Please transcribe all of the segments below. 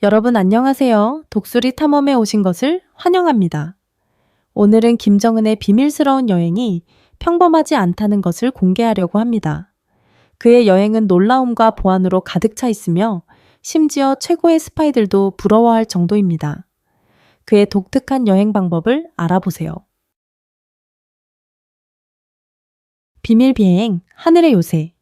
여러분 안녕하세요. 독수리 탐험에 오신 것을 환영합니다. 오늘은 김정은의 비밀스러운 여행이 평범하지 않다는 것을 공개하려고 합니다. 그의 여행은 놀라움과 보안으로 가득 차 있으며 심지어 최고의 스파이들도 부러워할 정도입니다. 그의 독특한 여행 방법을 알아보세요. 비밀 비행 하늘의 요새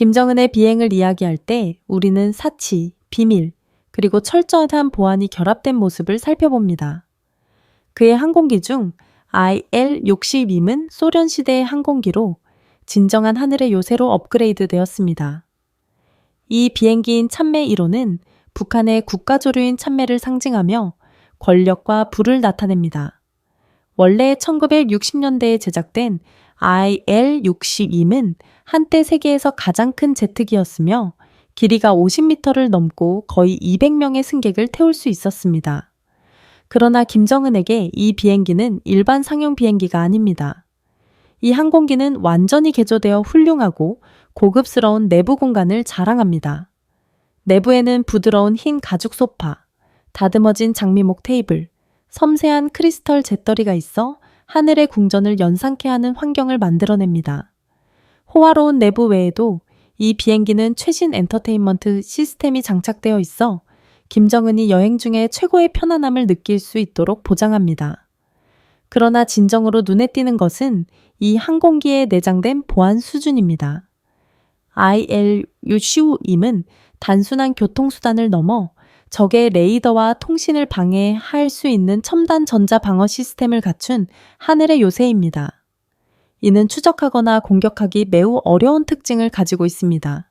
김정은의 비행을 이야기할 때 우리는 사치, 비밀, 그리고 철저한 보안이 결합된 모습을 살펴봅니다. 그의 항공기 중 IL-62는 소련 시대의 항공기로 진정한 하늘의 요새로 업그레이드 되었습니다. 이 비행기인 참매 1호는 북한의 국가조류인 참매를 상징하며 권력과 부를 나타냅니다. 원래 1960년대에 제작된 IL-62는 한때 세계에서 가장 큰 제트기였으며 길이가 50m를 넘고 거의 200명의 승객을 태울 수 있었습니다. 그러나 김정은에게 이 비행기는 일반 상용 비행기가 아닙니다. 이 항공기는 완전히 개조되어 훌륭하고 고급스러운 내부 공간을 자랑합니다. 내부에는 부드러운 흰 가죽 소파, 다듬어진 장미목 테이블, 섬세한 크리스털 잿더리가 있어 하늘의 궁전을 연상케 하는 환경을 만들어냅니다. 호화로운 내부 외에도 이 비행기는 최신 엔터테인먼트 시스템이 장착되어 있어 김정은이 여행 중에 최고의 편안함을 느낄 수 있도록 보장합니다. 그러나 진정으로 눈에 띄는 것은 이 항공기에 내장된 보안 수준입니다. IL-65임은 단순한 교통수단을 넘어 적의 레이더와 통신을 방해할 수 있는 첨단 전자 방어 시스템을 갖춘 하늘의 요새입니다. 이는 추적하거나 공격하기 매우 어려운 특징을 가지고 있습니다.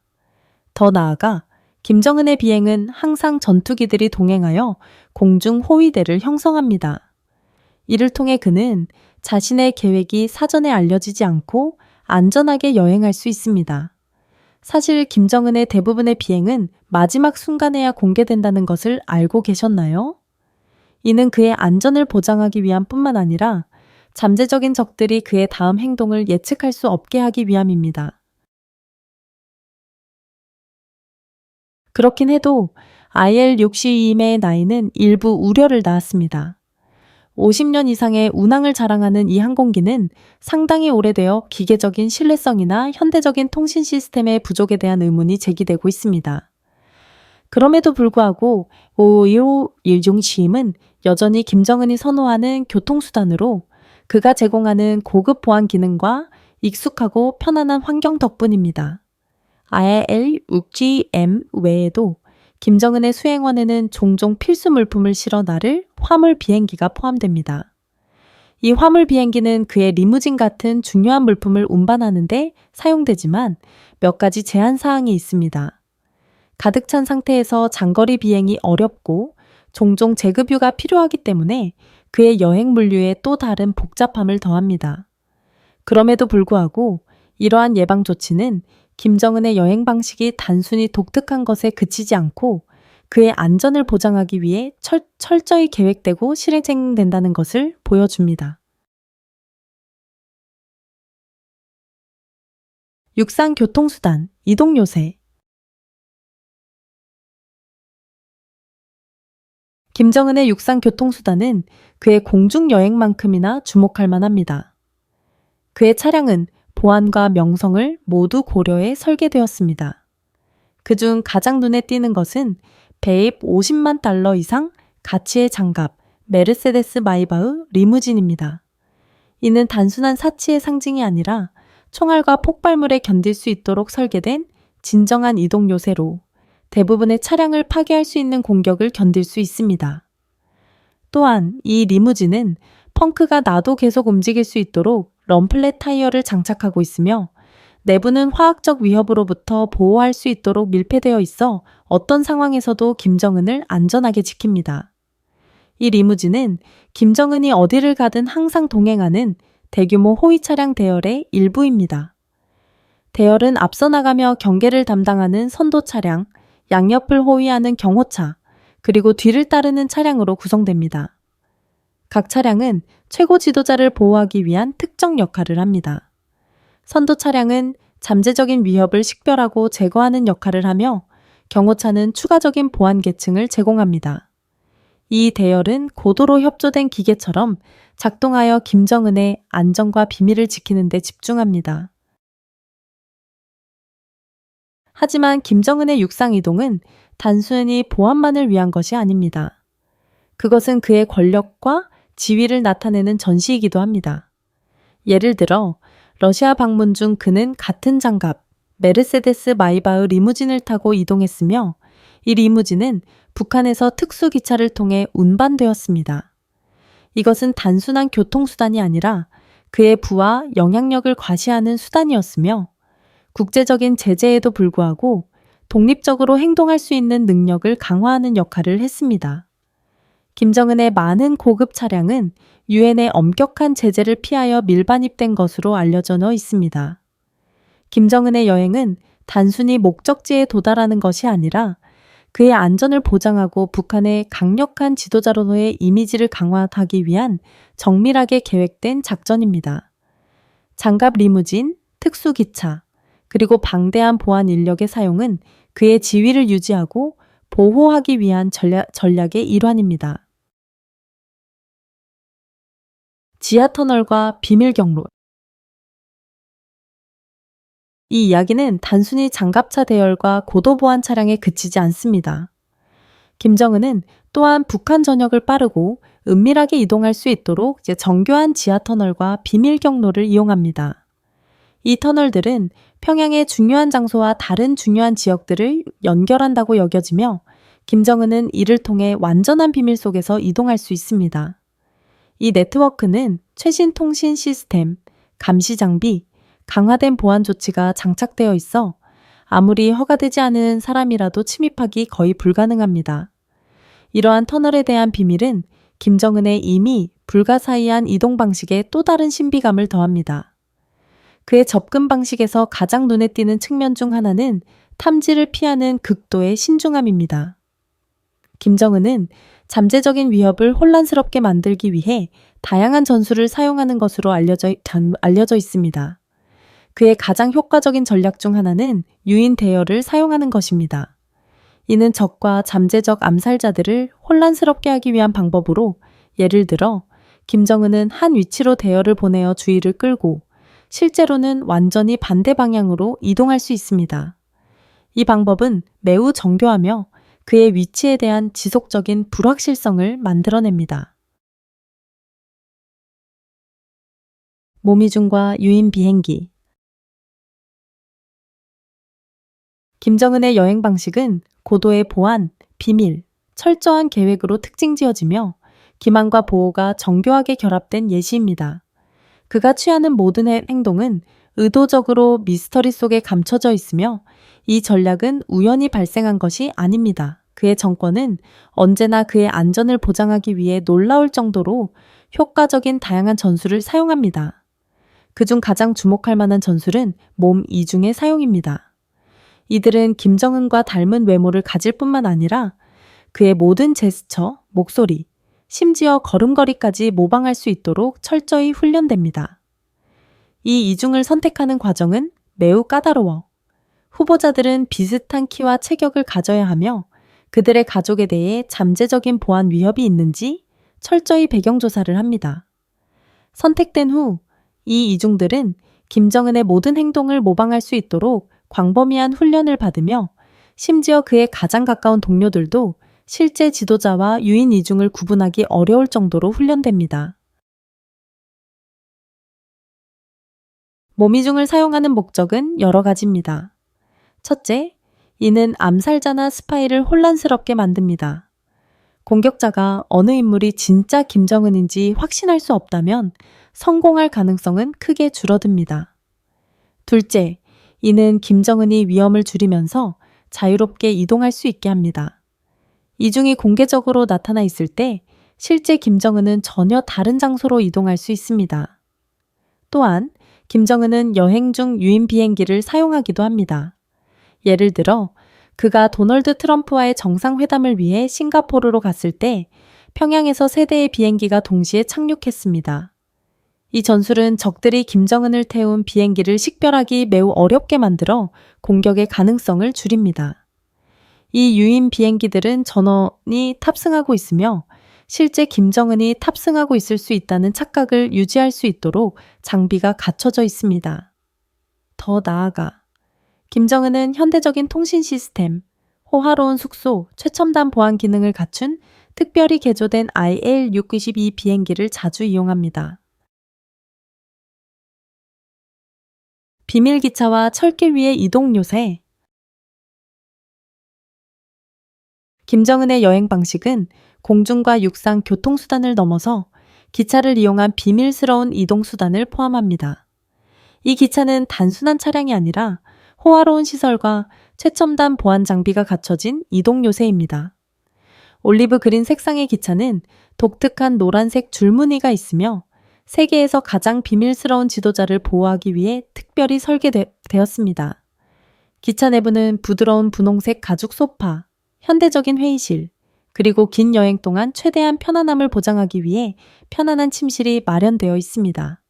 더 나아가 김정은의 비행은 항상 전투기들이 동행하여 공중 호위대를 형성합니다. 이를 통해 그는 자신의 계획이 사전에 알려지지 않고 안전하게 여행할 수 있습니다. 사실 김정은의 대부분의 비행은 마지막 순간에야 공개된다는 것을 알고 계셨나요? 이는 그의 안전을 보장하기 위한 뿐만 아니라 잠재적인 적들이 그의 다음 행동을 예측할 수 없게 하기 위함입니다. 그렇긴 해도 IL-62임의 나이는 일부 우려를 낳았습니다. 50년 이상의 운항을 자랑하는 이 항공기는 상당히 오래되어 기계적인 신뢰성이나 현대적인 통신 시스템의 부족에 대한 의문이 제기되고 있습니다. 그럼에도 불구하고 525 일종시임은 여전히 김정은이 선호하는 교통수단으로 그가 제공하는 고급 보안 기능과 익숙하고 편안한 환경 덕분입니다. IL-6GM 외에도 김정은의 수행원에는 종종 필수 물품을 실어 나를 화물 비행기가 포함됩니다. 이 화물 비행기는 그의 리무진 같은 중요한 물품을 운반하는데 사용되지만 몇 가지 제한 사항이 있습니다. 가득 찬 상태에서 장거리 비행이 어렵고 종종 재급유가 필요하기 때문에 그의 여행 물류에 또 다른 복잡함을 더합니다. 그럼에도 불구하고 이러한 예방 조치는 김정은의 여행 방식이 단순히 독특한 것에 그치지 않고 그의 안전을 보장하기 위해 철, 철저히 계획되고 실행된다는 것을 보여줍니다. 육상 교통수단, 이동 요새. 김정은의 육상 교통수단은 그의 공중 여행만큼이나 주목할 만합니다. 그의 차량은 보안과 명성을 모두 고려해 설계되었습니다. 그중 가장 눈에 띄는 것은 배입 50만 달러 이상 가치의 장갑 메르세데스 마이바흐 리무진입니다. 이는 단순한 사치의 상징이 아니라 총알과 폭발물에 견딜 수 있도록 설계된 진정한 이동 요새로 대부분의 차량을 파괴할 수 있는 공격을 견딜 수 있습니다. 또한 이 리무진은 펑크가 나도 계속 움직일 수 있도록 럼플렛 타이어를 장착하고 있으며 내부는 화학적 위협으로부터 보호할 수 있도록 밀폐되어 있어 어떤 상황에서도 김정은을 안전하게 지킵니다. 이 리무진은 김정은이 어디를 가든 항상 동행하는 대규모 호위 차량 대열의 일부입니다. 대열은 앞서 나가며 경계를 담당하는 선도 차량, 양옆을 호위하는 경호차, 그리고 뒤를 따르는 차량으로 구성됩니다. 각 차량은 최고 지도자를 보호하기 위한 특정 역할을 합니다. 선도 차량은 잠재적인 위협을 식별하고 제거하는 역할을 하며 경호차는 추가적인 보안 계층을 제공합니다. 이 대열은 고도로 협조된 기계처럼 작동하여 김정은의 안전과 비밀을 지키는 데 집중합니다. 하지만 김정은의 육상 이동은 단순히 보안만을 위한 것이 아닙니다. 그것은 그의 권력과 지위를 나타내는 전시이기도 합니다. 예를 들어 러시아 방문 중 그는 같은 장갑 메르세데스 마이바흐 리무진을 타고 이동했으며 이 리무진은 북한에서 특수 기차를 통해 운반되었습니다. 이것은 단순한 교통수단이 아니라 그의 부와 영향력을 과시하는 수단이었으며 국제적인 제재에도 불구하고 독립적으로 행동할 수 있는 능력을 강화하는 역할을 했습니다. 김정은의 많은 고급 차량은 유엔의 엄격한 제재를 피하여 밀반입된 것으로 알려져 있습니다. 김정은의 여행은 단순히 목적지에 도달하는 것이 아니라 그의 안전을 보장하고 북한의 강력한 지도자로의 이미지를 강화하기 위한 정밀하게 계획된 작전입니다. 장갑 리무진, 특수기차, 그리고 방대한 보안 인력의 사용은 그의 지위를 유지하고 보호하기 위한 전략, 전략의 일환입니다. 지하터널과 비밀 경로 이 이야기는 단순히 장갑차 대열과 고도 보안 차량에 그치지 않습니다. 김정은은 또한 북한 전역을 빠르고 은밀하게 이동할 수 있도록 정교한 지하터널과 비밀 경로를 이용합니다. 이 터널들은 평양의 중요한 장소와 다른 중요한 지역들을 연결한다고 여겨지며 김정은은 이를 통해 완전한 비밀 속에서 이동할 수 있습니다. 이 네트워크는 최신 통신 시스템, 감시 장비, 강화된 보안 조치가 장착되어 있어 아무리 허가되지 않은 사람이라도 침입하기 거의 불가능합니다. 이러한 터널에 대한 비밀은 김정은의 이미 불가사의한 이동 방식에 또 다른 신비감을 더합니다. 그의 접근 방식에서 가장 눈에 띄는 측면 중 하나는 탐지를 피하는 극도의 신중함입니다. 김정은은 잠재적인 위협을 혼란스럽게 만들기 위해 다양한 전술을 사용하는 것으로 알려져, 알려져 있습니다. 그의 가장 효과적인 전략 중 하나는 유인 대열을 사용하는 것입니다. 이는 적과 잠재적 암살자들을 혼란스럽게 하기 위한 방법으로 예를 들어 김정은은 한 위치로 대열을 보내어 주의를 끌고 실제로는 완전히 반대 방향으로 이동할 수 있습니다. 이 방법은 매우 정교하며 그의 위치에 대한 지속적인 불확실성을 만들어냅니다. 모미중과 유인 비행기 김정은의 여행 방식은 고도의 보안, 비밀, 철저한 계획으로 특징 지어지며 기만과 보호가 정교하게 결합된 예시입니다. 그가 취하는 모든 행동은 의도적으로 미스터리 속에 감춰져 있으며 이 전략은 우연히 발생한 것이 아닙니다. 그의 정권은 언제나 그의 안전을 보장하기 위해 놀라울 정도로 효과적인 다양한 전술을 사용합니다. 그중 가장 주목할 만한 전술은 몸 이중의 사용입니다. 이들은 김정은과 닮은 외모를 가질 뿐만 아니라 그의 모든 제스처, 목소리, 심지어 걸음걸이까지 모방할 수 있도록 철저히 훈련됩니다. 이 이중을 선택하는 과정은 매우 까다로워 후보자들은 비슷한 키와 체격을 가져야 하며 그들의 가족에 대해 잠재적인 보안 위협이 있는지 철저히 배경조사를 합니다. 선택된 후 이 이중들은 김정은의 모든 행동을 모방할 수 있도록 광범위한 훈련을 받으며 심지어 그의 가장 가까운 동료들도 실제 지도자와 유인 이중을 구분하기 어려울 정도로 훈련됩니다. 모미중을 사용하는 목적은 여러 가지입니다. 첫째, 이는 암살자나 스파이를 혼란스럽게 만듭니다. 공격자가 어느 인물이 진짜 김정은인지 확신할 수 없다면 성공할 가능성은 크게 줄어듭니다. 둘째, 이는 김정은이 위험을 줄이면서 자유롭게 이동할 수 있게 합니다. 이중이 공개적으로 나타나 있을 때 실제 김정은은 전혀 다른 장소로 이동할 수 있습니다. 또한 김정은은 여행 중 유인 비행기를 사용하기도 합니다. 예를 들어 그가 도널드 트럼프와의 정상회담을 위해 싱가포르로 갔을 때 평양에서 세 대의 비행기가 동시에 착륙했습니다. 이 전술은 적들이 김정은을 태운 비행기를 식별하기 매우 어렵게 만들어 공격의 가능성을 줄입니다. 이 유인 비행기들은 전원이 탑승하고 있으며 실제 김정은이 탑승하고 있을 수 있다는 착각을 유지할 수 있도록 장비가 갖춰져 있습니다. 더 나아가 김정은은 현대적인 통신 시스템, 호화로운 숙소, 최첨단 보안 기능을 갖춘 특별히 개조된 IL-692 비행기를 자주 이용합니다. 비밀 기차와 철길 위의 이동 요새 김정은의 여행 방식은 공중과 육상 교통수단을 넘어서 기차를 이용한 비밀스러운 이동수단을 포함합니다. 이 기차는 단순한 차량이 아니라 호화로운 시설과 최첨단 보안 장비가 갖춰진 이동 요새입니다. 올리브 그린 색상의 기차는 독특한 노란색 줄무늬가 있으며 세계에서 가장 비밀스러운 지도자를 보호하기 위해 특별히 설계되었습니다. 기차 내부는 부드러운 분홍색 가죽 소파, 현대적인 회의실, 그리고 긴 여행 동안 최대한 편안함을 보장하기 위해 편안한 침실이 마련되어 있습니다.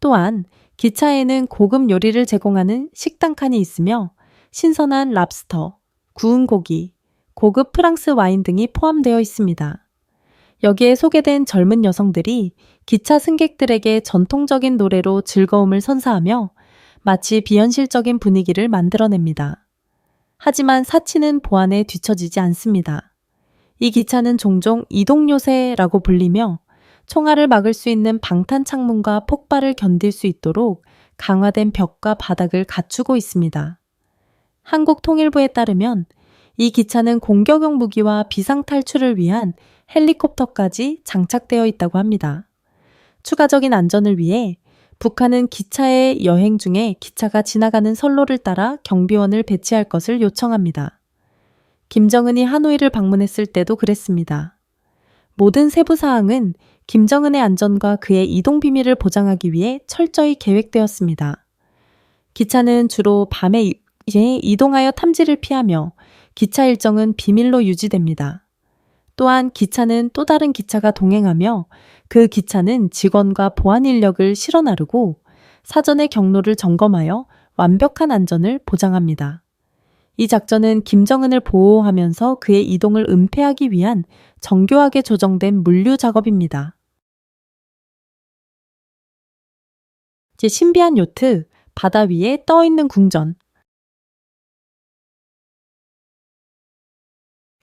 또한 기차에는 고급 요리를 제공하는 식당 칸이 있으며 신선한 랍스터, 구운 고기, 고급 프랑스 와인 등이 포함되어 있습니다. 여기에 소개된 젊은 여성들이 기차 승객들에게 전통적인 노래로 즐거움을 선사하며 마치 비현실적인 분위기를 만들어냅니다. 하지만 사치는 보안에 뒤처지지 않습니다. 이 기차는 종종 이동요새라고 불리며 총알을 막을 수 있는 방탄 창문과 폭발을 견딜 수 있도록 강화된 벽과 바닥을 갖추고 있습니다. 한국통일부에 따르면 이 기차는 공격용 무기와 비상 탈출을 위한 헬리콥터까지 장착되어 있다고 합니다. 추가적인 안전을 위해 북한은 기차의 여행 중에 기차가 지나가는 선로를 따라 경비원을 배치할 것을 요청합니다. 김정은이 하노이를 방문했을 때도 그랬습니다. 모든 세부 사항은 김정은의 안전과 그의 이동 비밀을 보장하기 위해 철저히 계획되었습니다. 기차는 주로 밤에 이동하여 탐지를 피하며 기차 일정은 비밀로 유지됩니다. 또한 기차는 또 다른 기차가 동행하며 그 기차는 직원과 보안 인력을 실어 나르고 사전의 경로를 점검하여 완벽한 안전을 보장합니다. 이 작전은 김정은을 보호하면서 그의 이동을 은폐하기 위한 정교하게 조정된 물류 작업입니다. 제 신비한 요트, 바다 위에 떠 있는 궁전.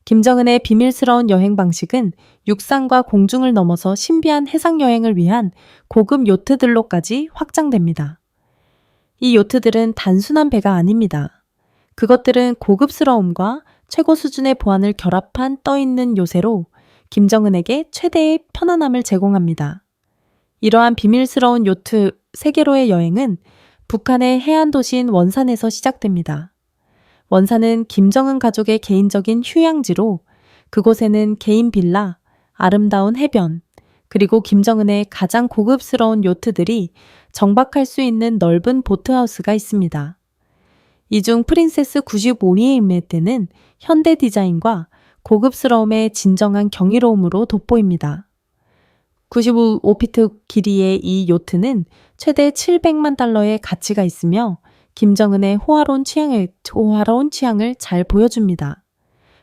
김정은의 비밀스러운 여행 방식은 육상과 공중을 넘어서 신비한 해상 여행을 위한 고급 요트들로까지 확장됩니다. 이 요트들은 단순한 배가 아닙니다. 그것들은 고급스러움과 최고 수준의 보안을 결합한 떠있는 요새로 김정은에게 최대의 편안함을 제공합니다. 이러한 비밀스러운 요트 세계로의 여행은 북한의 해안 도시인 원산에서 시작됩니다. 원산은 김정은 가족의 개인적인 휴양지로 그곳에는 개인 빌라, 아름다운 해변, 그리고 김정은의 가장 고급스러운 요트들이 정박할 수 있는 넓은 보트하우스가 있습니다. 이 중 프린세스 95니의 때는 현대 디자인과 고급스러움의 진정한 경이로움으로 돋보입니다. 95피트 길이의 이 요트는 최대 700만 달러의 가치가 있으며 김정은의 호화로운 취향을, 호화로운 취향을 잘 보여줍니다.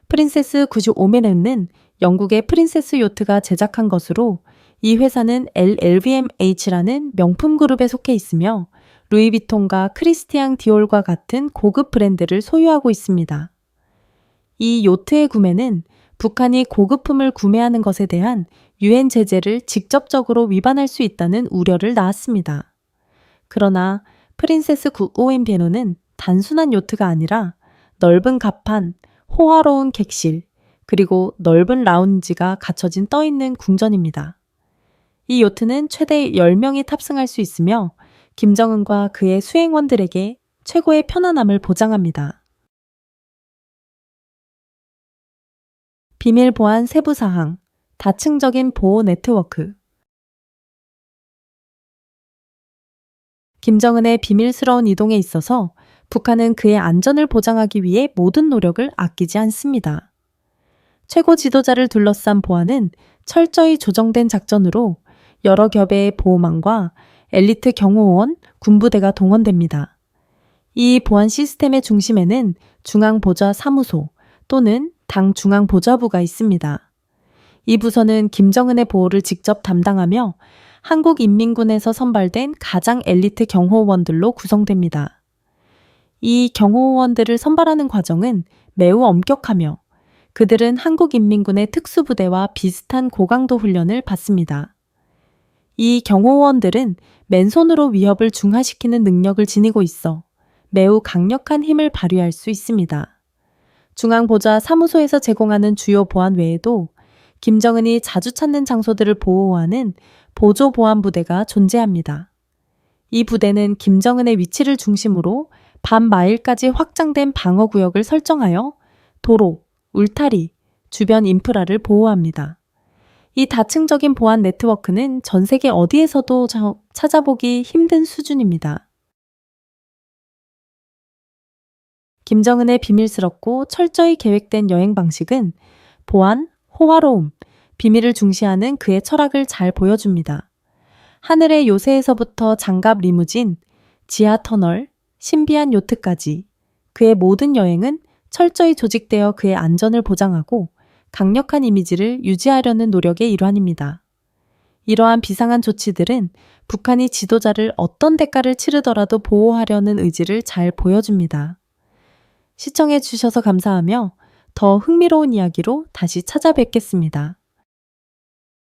프린세스 95메넨은 영국의 프린세스 요트가 제작한 것으로 이 회사는 LLVMH라는 명품 그룹에 속해 있으며 루이비통과 크리스티앙 디올과 같은 고급 브랜드를 소유하고 있습니다. 이 요트의 구매는 북한이 고급품을 구매하는 것에 대한 유엔 제재를 직접적으로 위반할 수 있다는 우려를 낳았습니다. 그러나 프린세스 구오인 베노는 단순한 요트가 아니라 넓은 갑판, 호화로운 객실, 그리고 넓은 라운지가 갖춰진 떠있는 궁전입니다. 이 요트는 최대 10명이 탑승할 수 있으며 김정은과 그의 수행원들에게 최고의 편안함을 보장합니다. 비밀 보안 세부 사항, 다층적인 보호 네트워크. 김정은의 비밀스러운 이동에 있어서 북한은 그의 안전을 보장하기 위해 모든 노력을 아끼지 않습니다. 최고 지도자를 둘러싼 보안은 철저히 조정된 작전으로 여러 겹의 보호망과 엘리트 경호원, 군부대가 동원됩니다. 이 보안 시스템의 중심에는 중앙보좌 사무소, 또는 당 중앙보좌부가 있습니다. 이 부서는 김정은의 보호를 직접 담당하며 한국인민군에서 선발된 가장 엘리트 경호원들로 구성됩니다. 이 경호원들을 선발하는 과정은 매우 엄격하며 그들은 한국인민군의 특수부대와 비슷한 고강도 훈련을 받습니다. 이 경호원들은 맨손으로 위협을 중화시키는 능력을 지니고 있어 매우 강력한 힘을 발휘할 수 있습니다. 중앙보좌 사무소에서 제공하는 주요 보안 외에도 김정은이 자주 찾는 장소들을 보호하는 보조 보안 부대가 존재합니다. 이 부대는 김정은의 위치를 중심으로 반 마일까지 확장된 방어 구역을 설정하여 도로, 울타리, 주변 인프라를 보호합니다. 이 다층적인 보안 네트워크는 전 세계 어디에서도 자- 찾아보기 힘든 수준입니다. 김정은의 비밀스럽고 철저히 계획된 여행 방식은 보안, 호화로움, 비밀을 중시하는 그의 철학을 잘 보여줍니다. 하늘의 요새에서부터 장갑 리무진, 지하 터널, 신비한 요트까지 그의 모든 여행은 철저히 조직되어 그의 안전을 보장하고 강력한 이미지를 유지하려는 노력의 일환입니다. 이러한 비상한 조치들은 북한이 지도자를 어떤 대가를 치르더라도 보호하려는 의지를 잘 보여줍니다. 시청해 주셔서 감사하며 더 흥미로운 이야기로 다시 찾아뵙겠습니다.